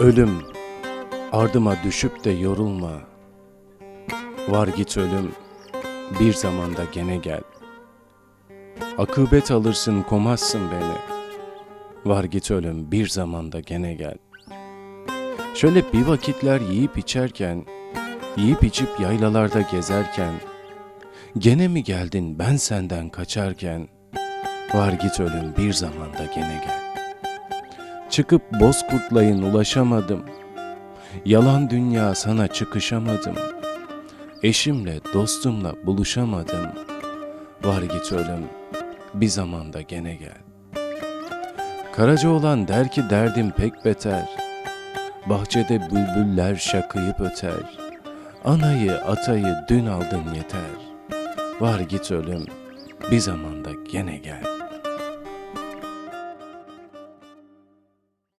Ölüm, ardıma düşüp de yorulma. Var git ölüm, bir zamanda gene gel. Akıbet alırsın komazsın beni. Var git ölüm, bir zamanda gene gel. Şöyle bir vakitler yiyip içerken, yiyip içip yaylalarda gezerken, gene mi geldin ben senden kaçarken, var git ölüm bir zamanda gene gel. Çıkıp bozkurtlayın ulaşamadım. Yalan dünya sana çıkışamadım. Eşimle, dostumla buluşamadım. Var git ölüm, bir zamanda gene gel. Karaca olan der ki derdim pek beter. Bahçede bülbüller şakıyıp öter. Anayı, atayı dün aldın yeter. Var git ölüm, bir zamanda gene gel.